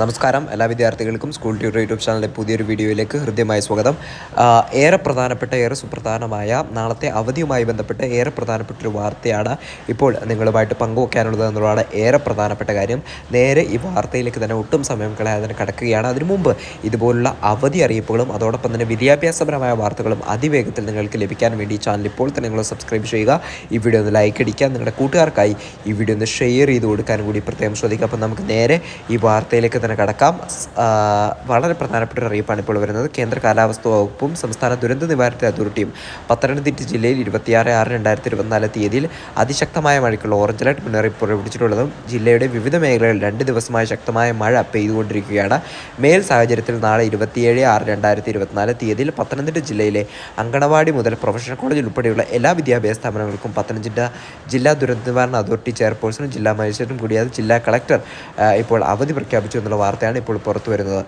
നമസ്കാരം. എല്ലാ വിദ്യാർത്ഥികൾക്കും സ്കൂൾ ട്യൂട്ടർ യൂട്യൂബ് ചാനലിലെ പുതിയൊരു വീഡിയോയിലേക്ക് ഹൃദ്യമായ സ്വാഗതം. ഏറെ പ്രധാനപ്പെട്ട ഏറെ സുപ്രധാനമായ നാളത്തെ അവധിയുമായി ബന്ധപ്പെട്ട് ഏറെ പ്രധാനപ്പെട്ട ഒരു വാർത്തയാണ് ഇപ്പോൾ നിങ്ങളുമായിട്ട് പങ്കുവെക്കാനുള്ളത് എന്നുള്ളതാണ് ഏറെ പ്രധാനപ്പെട്ട കാര്യം. നേരെ ഈ വാർത്തയിലേക്ക് തന്നെ ഒട്ടും സമയം കളയാതെ തന്നെ കടക്കുകയാണ്. അതിനു മുമ്പ് ഇതുപോലുള്ള അവധി അറിയിപ്പുകളും അതോടൊപ്പം തന്നെ വിദ്യാഭ്യാസപരമായ വാർത്തകളും അതിവേഗത്തിൽ നിങ്ങൾക്ക് ലഭിക്കാൻ വേണ്ടി ചാനൽ ഇപ്പോൾ തന്നെ നിങ്ങൾ സബ്സ്ക്രൈബ് ചെയ്യുക. ഈ വീഡിയോ ഒന്ന് ലൈക്ക് അടിക്കുക. നിങ്ങളുടെ കൂട്ടുകാർക്കായി ഈ വീഡിയോ ഒന്ന് ഷെയർ ചെയ്ത് കൊടുക്കാനും കൂടി പ്രത്യേകം ശ്രദ്ധിക്കുക. അപ്പം നമുക്ക് നേരെ ഈ വാർത്തയിലേക്ക് തന്നെ കടക്കാം. വളരെ പ്രധാനപ്പെട്ട ഒരു അറിയിപ്പാണ് ഇപ്പോൾ വരുന്നത്. കേന്ദ്ര കാലാവസ്ഥാ വകുപ്പും സംസ്ഥാന ദുരന്ത നിവാരണ അതോറിറ്റിയും പത്തനംതിട്ട ജില്ലയിൽ ഇരുപത്തിയാറ് ആറ് രണ്ടായിരത്തി ഇരുപത്തിനാല് തീയതിയിൽ അതിശക്തമായ മഴയ്ക്കുള്ള ഓറഞ്ച് അലർട്ട് മുന്നറിയിപ്പ് പുറപ്പെടുവിച്ചിട്ടുള്ളതും ജില്ലയുടെ വിവിധ മേഖലകളിൽ രണ്ട് ദിവസമായി ശക്തമായ മഴ പെയ്തുകൊണ്ടിരിക്കുകയാണ്. മേൽ സാഹചര്യത്തിൽ നാളെ ഇരുപത്തിയേഴ് ആറ് രണ്ടായിരത്തി ഇരുപത്തിനാല് തീയതിയിൽ പത്തനംതിട്ട ജില്ലയിലെ അങ്കണവാടി മുതൽ പ്രൊഫഷണൽ കോളേജ് ഉൾപ്പെടെയുള്ള എല്ലാ വിദ്യാഭ്യാസ സ്ഥാപനങ്ങൾക്കും പത്തനംതിട്ട ജില്ലാ ദുരന്ത നിവാരണ അതോറിറ്റി ചെയർപേഴ്സണും ജില്ലാ മജിസ്ട്രേറ്റും കൂടിയാതെ ജില്ലാ കളക്ടർ ഇപ്പോൾ അവധി പ്രഖ്യാപിച്ചു എന്നുള്ള വാർത്തയാണ് ഇപ്പോൾ പുറത്തു വരുന്നത്